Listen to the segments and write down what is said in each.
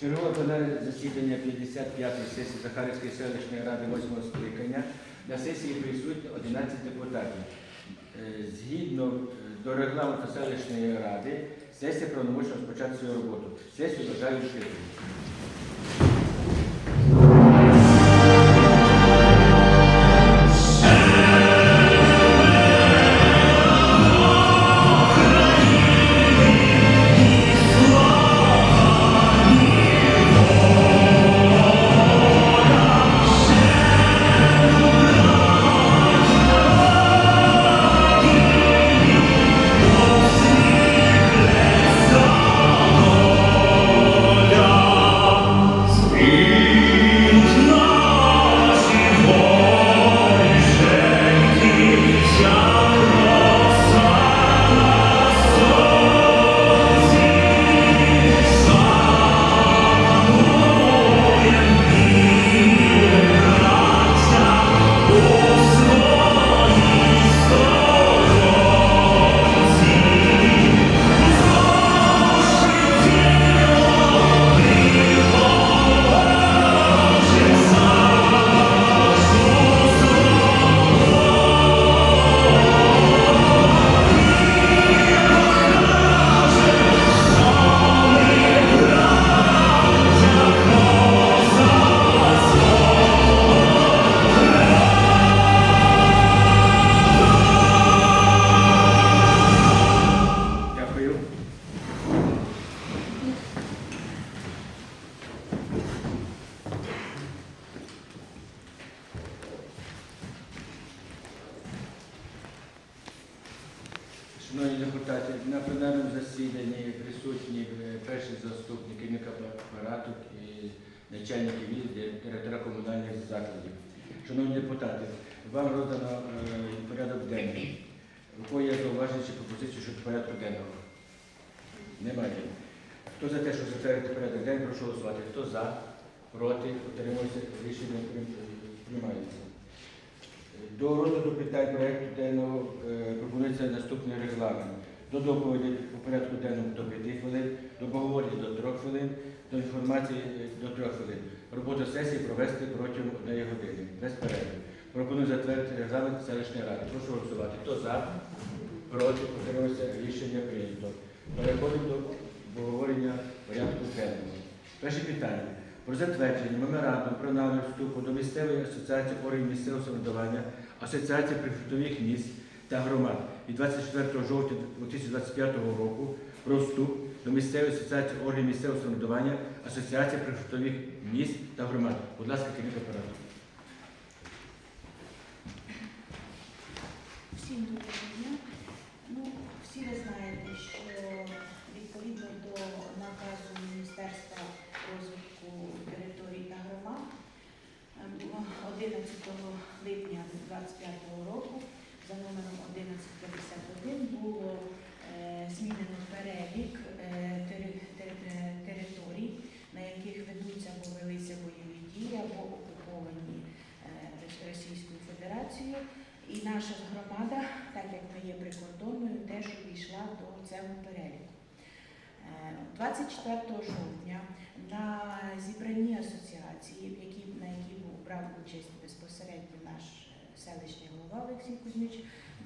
Чергове пленарне засідання 55-ї сесії Захарівської селищної ради 8 скликання. На сесії присутні 11 депутатів. Е, Згідно е, до регламенту селищної ради, сесія правомочна розпочати свою роботу. Сесію вважаю відкритою. Денний, прошу голосувати. Хто за, проти, утримується, рішення приймається. До розгляду питань проєкту денного е, пропонується наступний регламент. До доповіді по порядку денному до 5 хвилин, до поговорення до 3 хвилин, до інформації е, до 3 хвилин. Роботу сесії провести протягом 1 години, без перерви. Пропоную затвердити регламент селищної ради. Прошу голосувати. Хто за, проти, утримався, рішення прийнято. Переходимо до обговорення порядку денного. Перше питання. Про затвердження меморандуму про намір вступу до місцевої асоціації органів місцевого самоврядування, асоціації прифронтових міст та громад від 24 жовтня 2025 року про вступ до місцевої асоціації органів місцевого самоврядування, асоціації прифронтових міст та громад. Будь ласка, керівник апарату. Всім доброго дня. Ну, всі ви знаєте, 11 липня 2025 року за номером 1151 було е, змінено перелік е, тери- тери- територій, на яких ведуться або велися бойові дії або окуповані е, Російською Федерацією. І наша громада, так як ми є прикордонною, теж увійшла до цього переліку. Е, 24 жовтня на зібранні асоціації, в якій, на якій був брав участь безпосередньо наш е, селищний голова Олексій Кузьмич,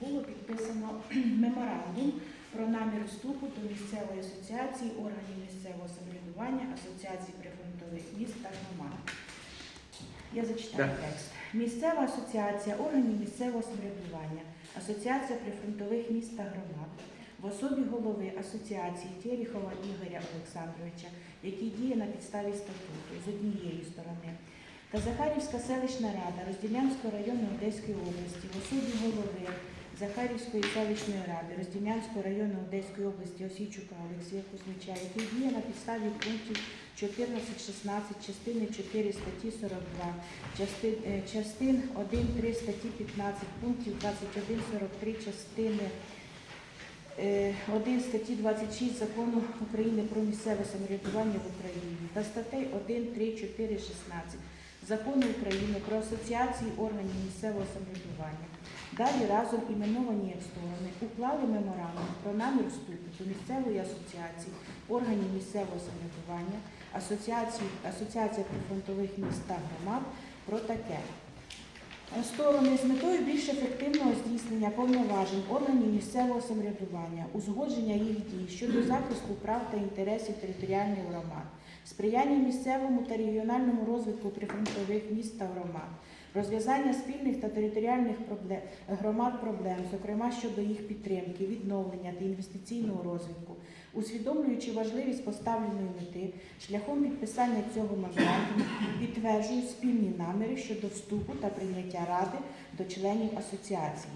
було підписано меморандум про намір вступу до місцевої асоціації органів місцевого самоврядування, асоціації прифронтових міст та громад. Я зачитаю Так. текст. Місцева асоціація органів місцевого самоврядування, асоціація прифронтових міст та громад в особі голови асоціації Терехова Ігоря Олександровича, який діє на підставі статуту з однієї сторони, Захарівська селищна рада Розділянського району Одеської області в особі голови Захарівської селищної ради Розділянського району Одеської області Осійчука Олексія Кузьмича, який діє на підставі пунктів 14-16 частини 4 статті 42, частин, е, частин 1-3 статті 15, пунктів 21-43 частини е, 1 статті 26 Закону України про місцеве самоврядування в Україні та статей 1, 3, 4, 16 Закону України про асоціації органів місцевого самоврядування. Далі разом іменовані як сторони уклали меморандум про намір вступу до місцевої асоціації органів місцевого самоврядування, Асоціацію, Асоціація прифронтових міст та громад про таке. Сторони з метою більш ефективного здійснення повноважень органів місцевого самоврядування, узгодження їх дій щодо захисту прав та інтересів територіальних громад, сприяння місцевому та регіональному розвитку прифронтових міст та громад, розв'язання спільних та територіальних проблем, громад проблем, зокрема щодо їх підтримки, відновлення та інвестиційного розвитку, усвідомлюючи важливість поставленої мети, шляхом підписання цього меморандуму підтверджують спільні наміри щодо вступу та прийняття Ради до членів асоціації.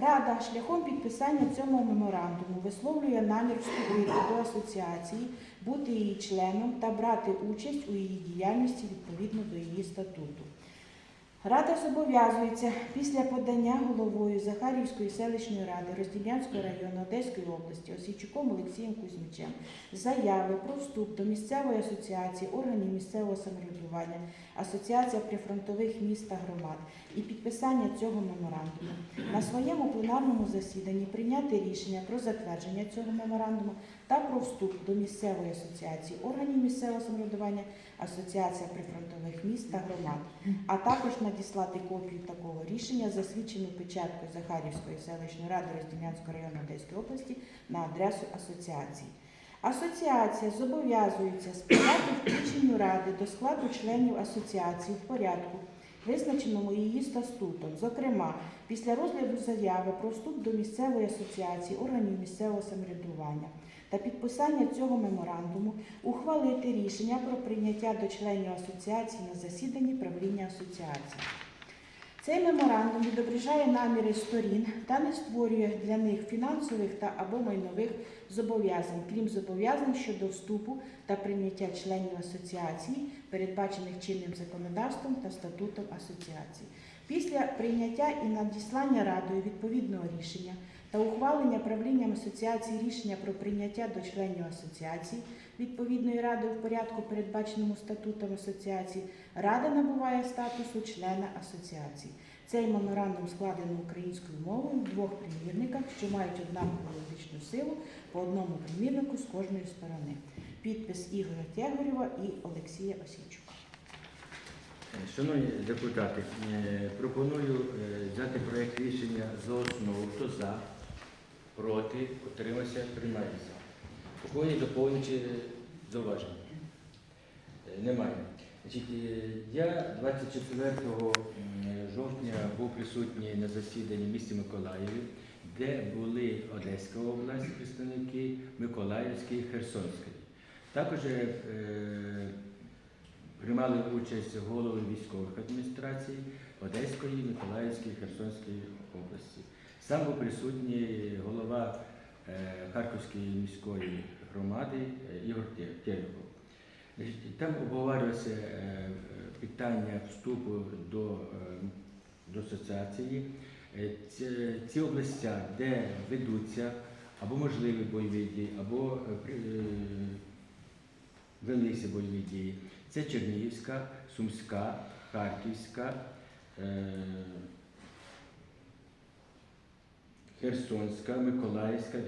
Рада шляхом підписання цього меморандуму висловлює намір вступити до асоціації, бути її членом та брати участь у її діяльності відповідно до її статуту. Рада зобов'язується після подання головою Захарівської селищної ради Розділянського району Одеської області Осійчуком Олексієм Кузьмичем заяви про вступ до місцевої асоціації органів місцевого самоврядування, Асоціація прифронтових міст та громад і підписання цього меморандуму. На своєму пленарному засіданні прийняти рішення про затвердження цього меморандуму та про вступ до місцевої асоціації органів місцевого самоврядування, Асоціація прифронтових міст та громад, а також надіслати копію такого рішення, засвідчену печаткою Захарівської селищної ради Розділянського району Одеської області на адресу асоціації. Асоціація зобов'язується сприяти включенню ради до складу членів асоціації в порядку, визначеному її статутом, зокрема, після розгляду заяви про вступ до місцевої асоціації органів місцевого самоврядування та підписання цього меморандуму ухвалити рішення про прийняття до членів асоціації на засіданні правління асоціації. Цей меморандум відображає наміри сторін та не створює для них фінансових та або майнових зобов'язань, крім зобов'язань щодо вступу та прийняття членів асоціації, передбачених чинним законодавством та статутом асоціації. Після прийняття і надіслання радою відповідного рішення та ухвалення правлінням асоціації рішення про прийняття до членів асоціації відповідної ради в порядку, передбаченому статутом асоціації, рада набуває статусу члена асоціації. Цей меморандум складено українською мовою в двох примірниках, що мають однакову юридичну силу по одному примірнику з кожної сторони. Підпис Ігоря Тягорєва і Олексія Осійчука. Шановні депутати, е, пропоную е, взяти проєкт рішення за основу. Хто за, проти, утримався, приймається. У кого є доповнюючі зауваження? Е, Немає. Значить, е, я 24 жовтня був присутній на засіданні в місті Миколаєві, де були Одеська область, представники, Миколаївський і Херсонський. Також е, приймали участь голови військових адміністрацій Одеської, Миколаївської, Херсонської області. Сам був присутній голова е, Харківської міської громади е, Ігор Те- Терехов. Там обговорювалося е, питання вступу до, до асоціації. Ці, ці області, де ведуться або можливі бойові дії, або е, велися бойові дії. Це Чернігівська, Сумська, Харківська, е, Херсонська, Миколаївська,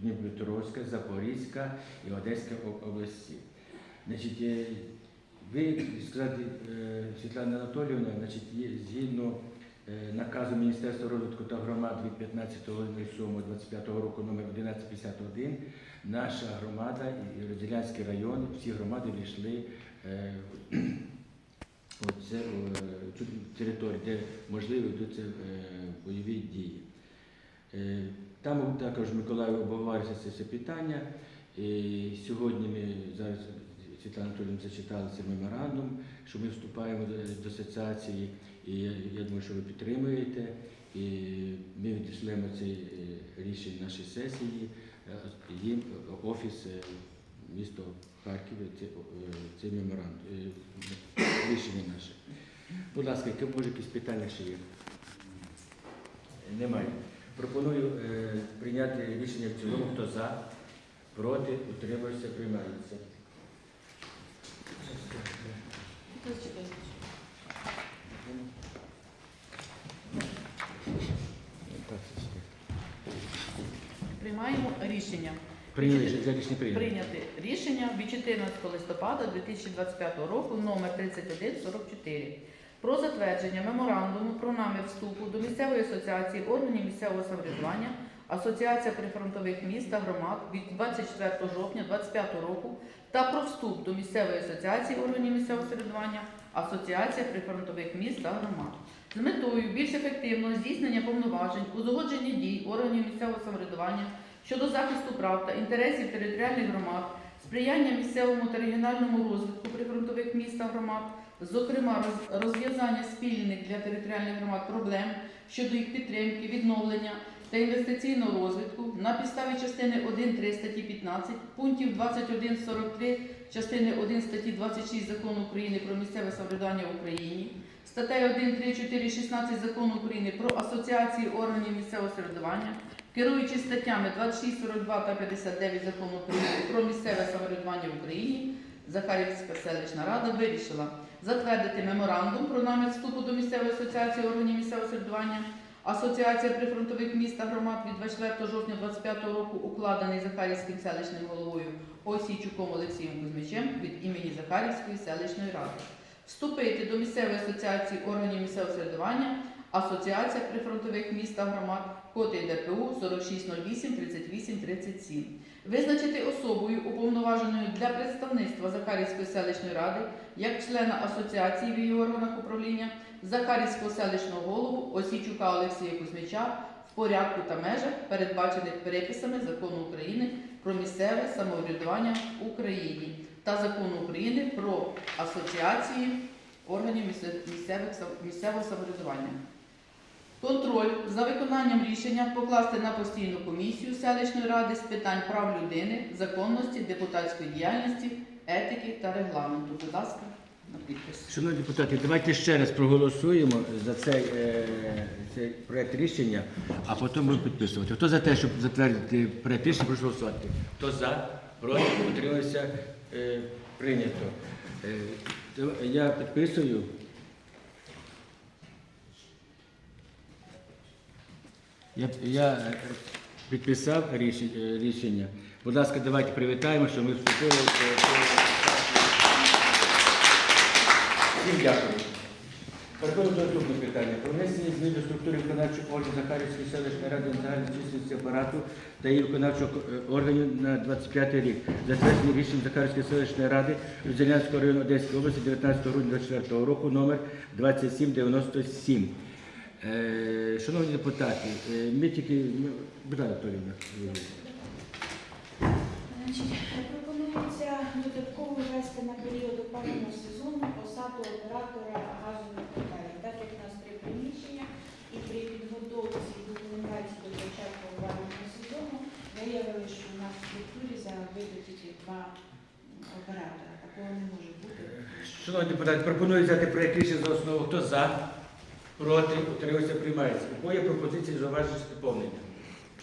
Дніпропетровська, Запорізька і Одеська області. Значить, е, ви сказати, е, Світлана Анатоліївна, значить, згідно е, наказу Міністерства розвитку та громад від 15.07.25 року номер 1151, наша громада і Розділянський район, всі громади війшли е, цю територію, де можливі ведуться е, бойові дії. Е, Там також в Миколаєві обговорюється це все питання. І сьогодні ми зараз Світлана Анатолійовна зачитала цей меморандум, що ми вступаємо до, асоціації, і я, думаю, що ви підтримуєте. І ми відійшлемо це е, рішення нашої сесії, е, їм е, офіс е, місто Харків, це, е, меморандум, е, рішення наше. Будь ласка, може якісь питання ще є? Немає. Пропоную е, прийняти рішення в цілому, хто за, проти, утримався, приймається. Приймаємо рішення Прийняли за рішення прийняли. прийняти рішення від 14 листопада 2025 року номер 3144 про затвердження меморандуму про намір вступу до місцевої асоціації органів місцевого самоврядування Асоціація прифронтових міст та громад від 24 жовтня 2025 року та про вступ до місцевої асоціації органів місцевого самоврядування Асоціація прифронтових міст та громад. З метою більш ефективного здійснення повноважень, узгодження дій органів місцевого самоврядування щодо захисту прав та інтересів територіальних громад, сприяння місцевому та регіональному розвитку прифронтових міст та громад, зокрема розв'язання спільних для територіальних громад проблем щодо їх підтримки, відновлення та інвестиційного розвитку на підставі частини 1.3 статті 15, пунктів 21.43 частини 1 статті 26 Закону України про місцеве самоврядування в Україні, статтею 1, 3, 4, 16 Закону України про асоціації органів місцевого самоврядування, керуючись статтями 26, 42 та 59 Закону України про місцеве самоврядування в Україні, Захарівська селищна рада вирішила затвердити меморандум про намір вступу до місцевої асоціації органів місцевого самоврядування Асоціація прифронтових міст та громад від 24 жовтня 2025 року укладений Захарівським селищним головою Осійчуком Олексієм Кузьмичем від імені Захарівської селищної ради. Вступити до місцевої асоціації органів місцевого самоврядування Асоціація прифронтових міст та громад, код ДПУ 4608 38 37. Визначити особою уповноваженою для представництва Захарівської селищної ради як члена асоціації в її органах управління Захарівського селищного голову Осійчука Олексія Кузьмича в порядку та межах, передбачених переписами Закону України про місцеве самоврядування в Україні та Закону України про асоціації органів місцевих місцевого самоврядування. Контроль за виконанням рішення покласти на постійну комісію селищної ради з питань прав людини, законності, депутатської діяльності, етики та регламенту. Будь ласка, на підпис. Шановні депутати, давайте ще раз проголосуємо за цей, е, цей проект рішення, а потім будемо підписувати. Хто за те, щоб затвердити проект рішення, прошу голосувати. Хто за, проти, утримався, е, прийнято. Е, я підписую. Я, я підписав рішення. Будь ласка, давайте привітаємо, що ми вступили. Всім дякую. Переходимо до наступного питання. Про внесення змін до структури виконавчого органу Захарівської селищної ради на загальну численність апарату та її виконавчого е, органів на 25 рік. Затвердження рішень Захарівської селищної ради Рузелянського району Одеської області 19 грудня 2024 року номер 2797. Е, Шановні депутати, е, ми тільки... ласка, Анатоліївна. Пропонується додатково ввести на період опалювального сезону посаду оператора газових котелів. Так як у нас три приміщення, і при підготовці документації до початку опалювального сезону виявили, що у нас в структурі заведуть тільки два оператора. Такого не може бути. Шановні депутати, пропоную взяти проект рішення за основу. Хто за? Проти? Утримався? Приймається. У кого є пропозиції зауваження чи доповнення?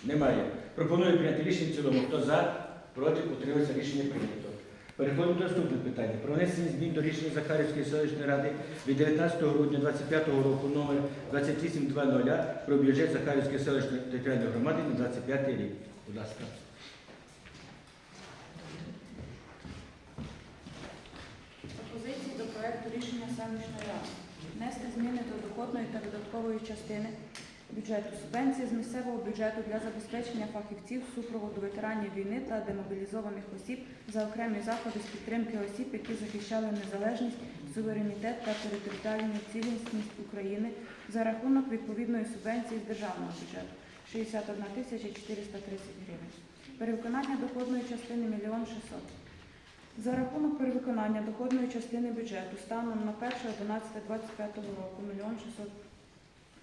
Немає. Пропоную прийняти рішення в цілому. Хто за? Проти? Утримався? Рішення прийнято. Переходимо до наступного питання. Про внесення змін до рішення Захарівської селищної ради від 19 грудня 2025 року номер 2820 про бюджет Захарівської селищної територіальної громади на 25 рік. Будь ласка. Пропозиції до проекту рішення селищної ради. Внести зміни до доходної та видаткової частини бюджету субвенції з місцевого бюджету для забезпечення фахівців супроводу ветеранів війни та демобілізованих осіб за окремі заходи з підтримки осіб, які захищали незалежність, суверенітет та територіальну цілісність України за рахунок відповідної субвенції з державного бюджету 61 тисяча 430 гривень. Перевиконання доходної частини 1 мільйон 600 за рахунок перевиконання доходної частини бюджету станом на 1.11.25 року 1 600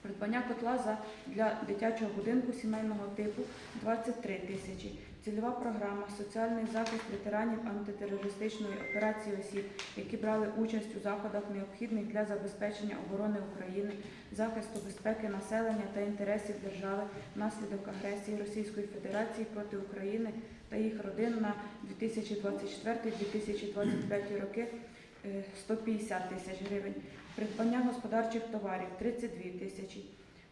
Придбання котла за, для дитячого будинку сімейного типу 23 тисячі. Цільова програма Соціальний захист ветеранів антитерористичної операції осіб, які брали участь у заходах, необхідних для забезпечення оборони України, захисту безпеки населення та інтересів держави внаслідок агресії Російської Федерації проти України та їх родин на 2024-2025 роки е, 150 тисяч гривень. Придбання господарчих товарів 32 тисячі.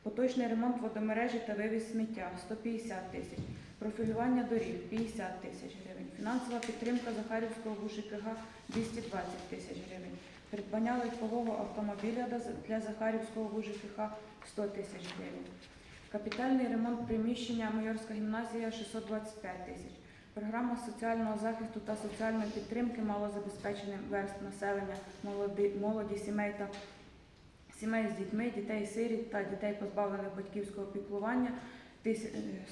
Поточний ремонт водомережі та вивіз сміття 150 тисяч. Профілювання доріг 50 тисяч гривень. Фінансова підтримка Захарівського ВУЖКГ 220 тисяч гривень. Придбання легкового автомобіля для- Захарівського ВУЖКГ 100 тисяч гривень. Капітальний ремонт приміщення Майорська гімназія 625 тисяч. Програма соціального захисту та соціальної підтримки малозабезпеченим верст населення, молоді, молоді сімей та сімей з дітьми, дітей сиріт та дітей позбавлених батьківського піклування е,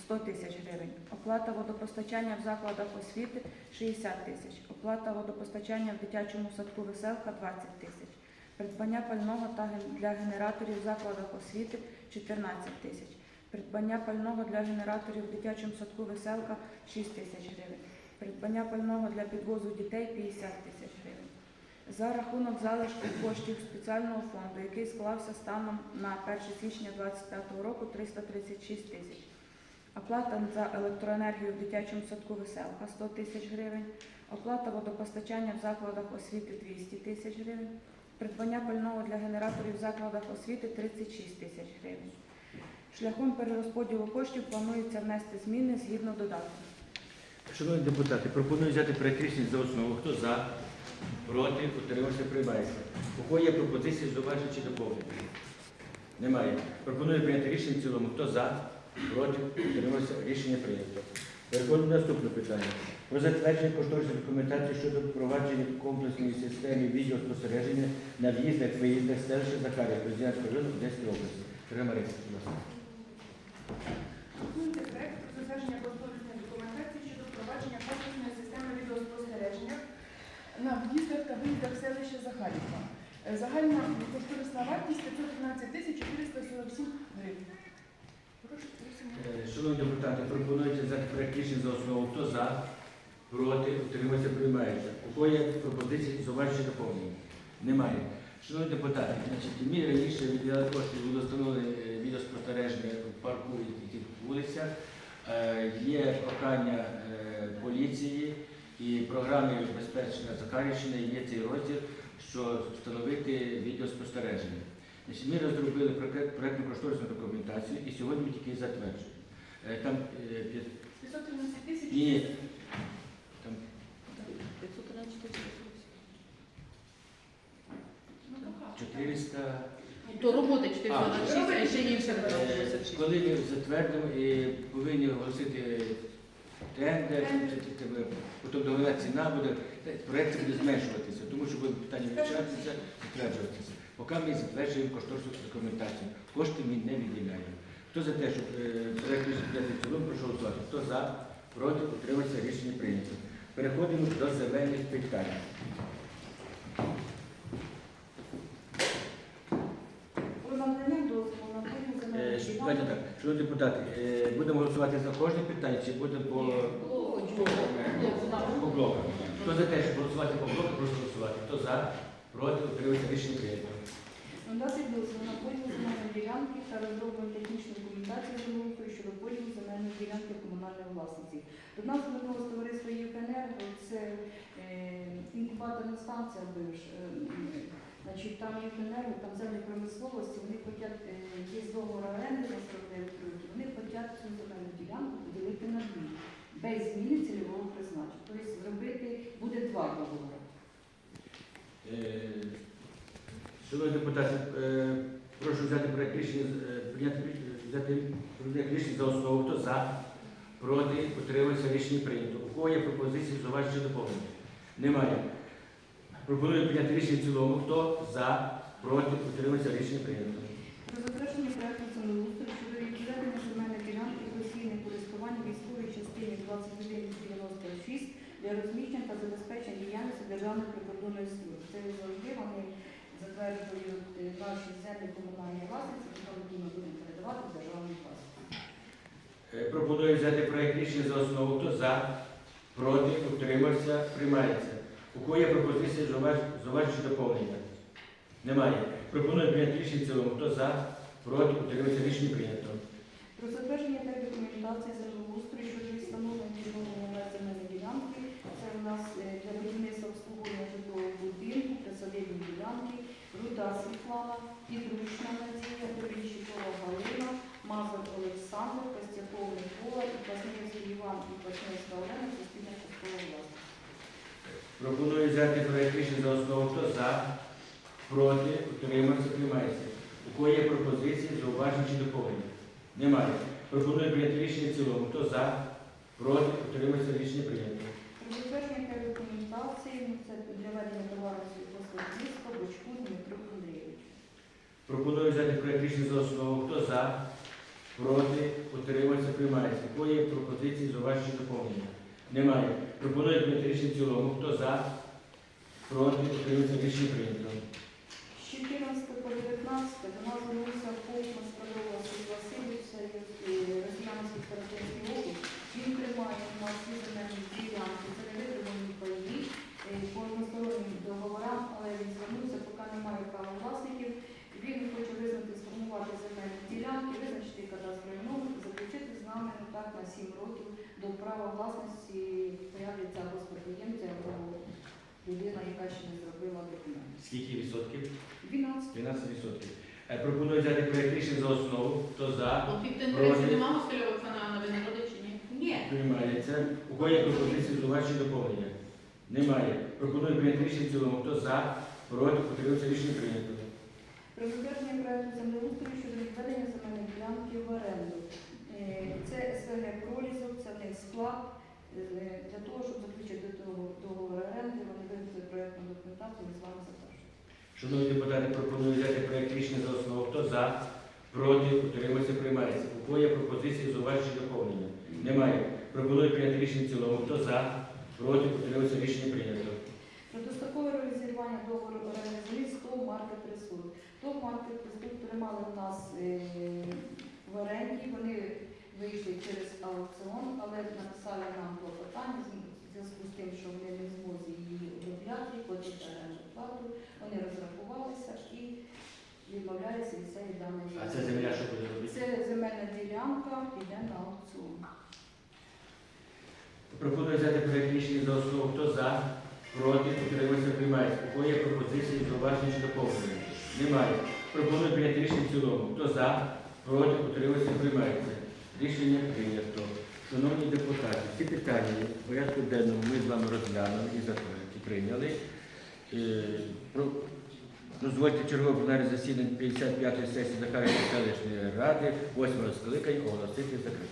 100 тисяч гривень. Оплата водопостачання в закладах освіти 60 тисяч. Оплата водопостачання в дитячому садку веселка 20 тисяч. Придбання пального та для генераторів в закладах освіти 14 тисяч. Придбання пального для генераторів в дитячому садку веселка 6 тисяч гривень. Придбання пального для підвозу дітей 50 тисяч гривень. За рахунок залишку коштів спеціального фонду, який склався станом на 1 січня 2025 року 336 тисяч. Оплата за електроенергію в дитячому садку веселка 100 тисяч гривень. Оплата водопостачання в закладах освіти 200 тисяч гривень. Придбання пального для генераторів в закладах освіти 36 тисяч гривень. Шляхом перерозподілу коштів планується внести зміни згідно додатку. Шановні депутати, пропоную взяти проект за основу. Хто за? Проти? Утримався? Приймається. У кого є пропозиції, зауваження чи доповнення? Немає. Пропоную прийняти рішення в цілому. Хто за? Проти? Утримався? Рішення прийнято. Переходимо до наступного питання. Про затвердження кошторисної документації щодо впровадження комплексної системи відеоспостереження на в'їздах, виїздах селища Захарія, Президентського району Одеської області. Сергій будь ласка. Пропонується проект про затвердження кошторисної документації щодо впровадження комплексної системи відеоспостереження на в'їздах та виїздах селища Захарівка. Е, Загальна кошторисна вартість 515 тисяч 447 гривень. Е, Шановні депутати, пропонується взяти проект рішення за основу. Хто за? Проти? Утримався? Приймається. У кого є пропозиції, зауваження чи доповнення? Немає. Шановні депутати, значить, ми раніше виділяли кошти, було встановлено відеоспостереження в парку і тих вулицях. Е, Є прохання е, поліції і програми Безпечна Закарівщина є цей розділ, що встановити відеоспостереження. Значить, ми розробили проєктну кошторисну документацію і сьогодні ми тільки затверджуємо. Е, Там е, 513 тисяч. ні, там 513 тисяч. Ну, 400. То роботи 426, а ще інше Е, 56. Коли ми затвердимо і повинні оголосити тендер, потім договірна ціна буде, проект буде зменшуватися, тому що буде питання вивчатися, затверджуватися. Поки ми затверджуємо кошторисну документацію, кошти ми не виділяємо. Хто за те, щоб е, проект в цілому, прошу голосувати. Хто за, проти, утримався, рішення прийнято. Переходимо до земельних питань. Про надання дозволу на поділ Е, земельних ш- ділянок Давайте так, шановні депутати, е, будемо голосувати за кожне питання чи будемо по, по? Хто за те, щоб голосувати по блокам, прошу голосувати. Хто за, проти, утримується рішення прийнято. надати дозвіл поділ земельної ділянки та розроблення технічної документації землеустрою щодо поділу земельної ділянки комунальної власності. До нас звернулося товариство «Євгенерго», це е, інкубаторна станція бивш. Е, значить, там «Євгенерго», там землі промисловості, вони хочуть, е, є договор оренди на 49 років, вони хочуть цю земельну ділянку поділити на дві, без зміни цільового призначення. Тобто зробити буде два договори. Е, Шановні депутати, е, прошу взяти проект рішення, прийняти проект рішення за основу. Хто за, проти, утримується рішення прийнято. У кого є пропозиції, зауваження чи доповнення? Немає. Пропоную прийняти рішення в цілому. Хто за, проти, утримується рішення прийнято. Про затвердження проекту землеустрою щодо відведення земельної ділянки постійне користування військової частини 2196 для розміщення та забезпечення діяльності Державної прикордонної служби. Це завжди вони затверджують е, наші землі комунальної власності, які ми будемо передавати в державну власність. Е, Пропоную взяти проект рішення за основу. Хто за, проти, утримався, приймається. У кого є пропозиції, зауваження чи доповнення? Немає. Пропоную прийняти рішення в цілому. Хто за, проти, утримався, рішення прийнято. Про затвердження та документації землеустрою щодо встановлення відновлення земельної ділянки. Це у нас е, для будівництва обслуговування житлового будинку, присадибні ділянки, Руда Світлана, Підручна Пропоную взяти проект рішення за основу. Хто за? Проти? Утримався? Приймається. У кого є пропозиції, зауваження чи доповнення? Немає. Пропоную прийняти рішення в цілому. Хто за? Проти? Утримався? Рішення прийнято. Про затвердження документації це для ведення товару сільськогосподарського Бочку Дмитру Андрійовичу. Пропоную взяти проект рішення за основу. Хто за? Проти? Утримався? Приймається. У кого є пропозиції, зауваження чи доповнення? Немає. Пропоную прийняти рішення в цілому. Хто за? Проти? Утримався? Рішення прийнято. З 14 по 19 до нас звернувся Полкман Скадова Сергій Васильович, це Росіянський старостинський округ. Він тримає у нас всі земельні ділянки, це не витримані паї по одностороннім договорам, але він звернувся, поки немає права власників. Він хоче визнати, сформувати земельні ділянки, визначити кадастровий номер, заключити з нами ну, так на 7 років до права власності появляться або спадкоємця, або людина, яка ще не зробила документи. Скільки відсотків? 12. 12 відсотків. Е, Пропоную взяти проект рішення за основу. Хто за? Проти. нема Москальова Оксана ви не родич чи ні? Ні. Приймається. У кого є пропозиції зауваження доповнення? Немає. Пропоную прийняти рішення в цілому. Хто за? Проти? Утримався? Рішення прийнято. Про затвердження проекту землеустрою щодо відведення земельної ділянки в оренду. Е, Це СВГ Пролізок, це в них склад. Е, Для того, щоб заключити договор оренди, вони винесли проектну документацію, ми з вами затверджуємо. Шановні депутати, пропоную взяти проект рішення за основу. Хто за? Проти? Утримався? Приймається. У кого є пропозиції зауваження доповнення? Немає. Пропоную прийняти рішення в цілому. Хто за? Проти? Утримався? Рішення прийнято. Про дострокове розірвання договору оренди землі з ТОВ Маркет Ресурс. ТОВ Маркет Ресурс тримали в нас е, в оренді, вони вийшли через аукціон, але написали нам клопотання в зв'язку з тим, що вони не змозі її обробляти, платити оренду плату. Вони розрахувалися і відмовляються від цієї даної А це земля що буде робити? Це земельна ділянка, піде на аукціон. Пропоную взяти проект рішення за основу. Хто за? Проти? Утримався? Приймається. У кого є пропозиції зауваження чи доповнення? Немає. Пропоную прийняти рішення в цілому. Хто за? Проти? Утримався? Приймається. Рішення прийнято. Шановні депутати, ці питання в порядку денному ми з вами розглянули і затвердили, прийняли. Е, Дозвольте чергове пленарне засідання 55-ї сесії Захарівської селищної ради 8 скликання оголосити закритим.